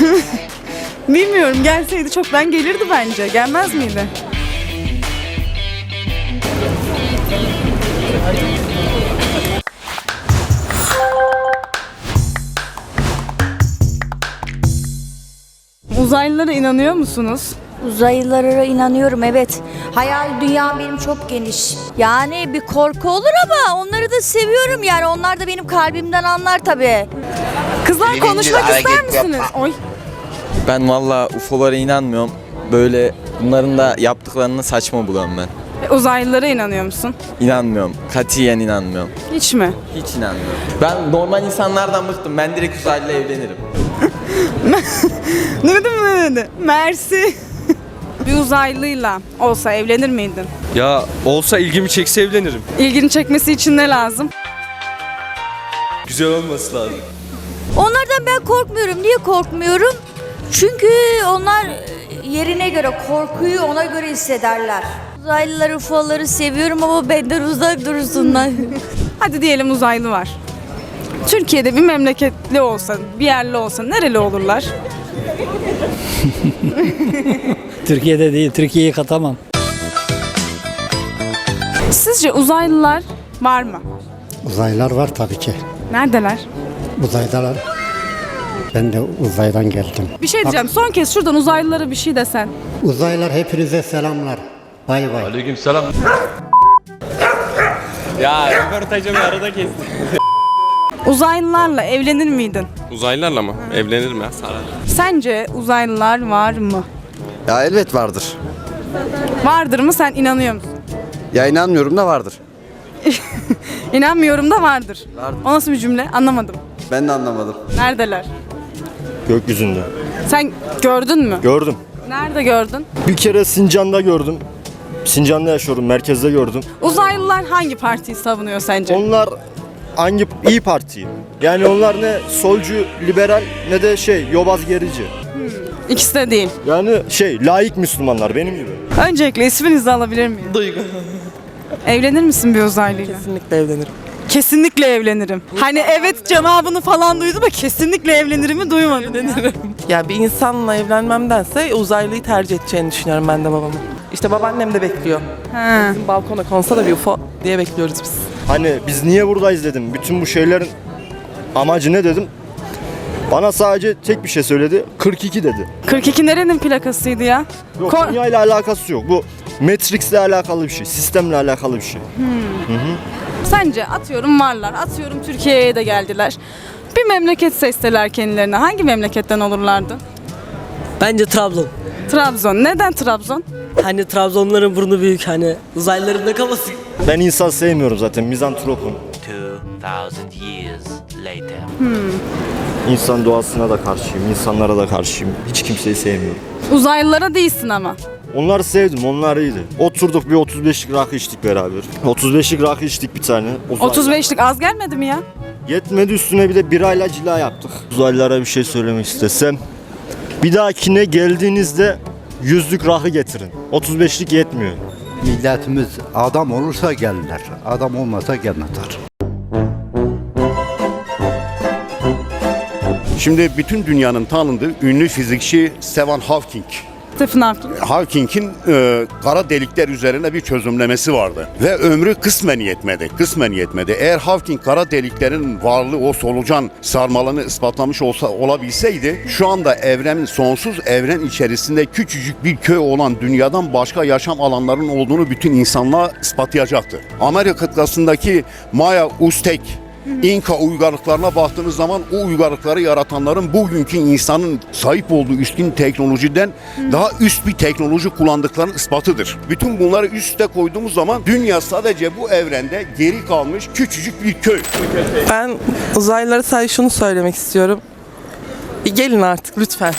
Bilmiyorum gelseydi çoktan gelirdi bence. Gelmez miydi? Uzaylılara inanıyor musunuz? Uzaylılara inanıyorum evet. Hayal dünyam benim çok geniş. Yani bir korku olur ama onları da seviyorum yani. Onlar da benim kalbimden anlar tabii. Kızlar konuşmak ister misiniz? Oy. Ben valla UFO'lara inanmıyorum. Böyle bunların da yaptıklarını saçma buluyorum ben. E, Uzaylılara inanıyor musun? İnanmıyorum. Katiyen inanmıyorum. Hiç mi? Hiç inanmıyorum. Ben normal insanlardan bıktım. Ben direkt uzaylıya evlenirim. Duydun mu ne dedi? Mersi. bir uzaylıyla olsa evlenir miydin? Ya olsa ilgimi çekse evlenirim. İlgini çekmesi için ne lazım? Güzel olması lazım. Onlardan ben korkmuyorum. Niye korkmuyorum? Çünkü onlar yerine göre korkuyu ona göre hissederler. Uzaylıları, ufoları seviyorum ama benden uzak dursunlar. Hadi diyelim uzaylı var. Türkiye'de bir memleketli olsa, bir yerli olsa nereli olurlar? Türkiye'de değil, Türkiye'yi katamam. Sizce uzaylılar var mı? Uzaylılar var tabii ki. Neredeler? Uzaydalar. Ben de uzaydan geldim. Bir şey diyeceğim. Son kez şuradan uzaylılara bir şey desen. Uzaylılar hepinize selamlar. Bay bay. Aleyküm selam. ya röportajımı arada kestim. Uzaylılarla evlenir miydin? Uzaylılarla mı? Evlenirim ya. Sarar. Sence uzaylılar var mı? Ya elbet vardır. Vardır mı sen inanıyor musun? Ya inanmıyorum da vardır. İnanmıyorum da vardır. Vardır. O nasıl bir cümle? Anlamadım. Ben de anlamadım. Neredeler? Gökyüzünde. Sen gördün mü? Gördüm. Nerede gördün? Bir kere Sincan'da gördüm. Sincan'da yaşıyorum, merkezde gördüm. Uzaylılar hangi partiyi savunuyor sence? Onlar hangi iyi Parti? Yani onlar ne solcu, liberal ne de şey yobaz gerici. İkisi de değil. Yani şey layık Müslümanlar benim gibi. Öncelikle isminizi alabilir miyim? Duygu. Evlenir misin bir uzaylıyla? Kesinlikle evlenirim. Kesinlikle evlenirim. Hani evet cevabını falan duydum ama kesinlikle evlenirimi duymadım. ya. Ya bir insanla evlenmemdense uzaylıyı tercih edeceğini düşünüyorum ben de babamın. İşte babaannem de bekliyor. Ha. Bizim balkona konsa da bir UFO diye bekliyoruz biz. Hani biz niye buradayız dedim. Bütün bu şeylerin amacı ne dedim. Bana sadece tek bir şey söyledi. 42 dedi. 42 nerenin plakasıydı ya? Yok Ko- dünya ile alakası yok. Bu Matrix'le alakalı bir şey. Sistemle alakalı bir şey. Sence atıyorum varlar, atıyorum Türkiye'ye de geldiler. Bir memleket seçseler kendilerine hangi memleketten olurlardı? Bence Trabzon. Trabzon. Neden Trabzon? Hani Trabzonların burnu büyük hani uzaylıların da kafası. Ben insan sevmiyorum zaten. Mizantropum. 2000 years later. İnsan doğasına da karşıyım, insanlara da karşıyım. Hiç kimseyi sevmiyorum. Uzaylılara değilsin ama. Onları sevdim, onlar iyiydi. Oturduk bir 35'lik rakı içtik beraber. 35'lik rakı içtik bir tane. Uzay- 35'lik az gelmedi mi ya? Yetmedi üstüne bir de birayla cila yaptık. Uzaylılara bir şey söylemek istesem. Bir dahakine geldiğinizde yüzlük rakı getirin. 35'lik yetmiyor. Milletimiz adam olursa gelirler. Adam olmasa gelmezler. Şimdi bütün dünyanın tanındığı ünlü fizikçi Stephen Hawking. Stephen Hawking. Hawking'in e, kara delikler üzerine bir çözümlemesi vardı. Ve ömrü kısmen yetmedi. Kısmen yetmedi. Eğer Hawking kara deliklerin varlığı o solucan sarmalını ispatlamış olsa olabilseydi şu anda evrenin sonsuz evren içerisinde küçücük bir köy olan dünyadan başka yaşam alanlarının olduğunu bütün insanlığa ispatlayacaktı. Amerika kıtasındaki Maya Uztek İnka uygarlıklarına baktığınız zaman o uygarlıkları yaratanların bugünkü insanın sahip olduğu üstün teknolojiden daha üst bir teknoloji kullandıklarının ispatıdır. Bütün bunları üste koyduğumuz zaman dünya sadece bu evrende geri kalmış küçücük bir köy. Ben uzaylılara sadece şunu söylemek istiyorum. Gelin artık lütfen.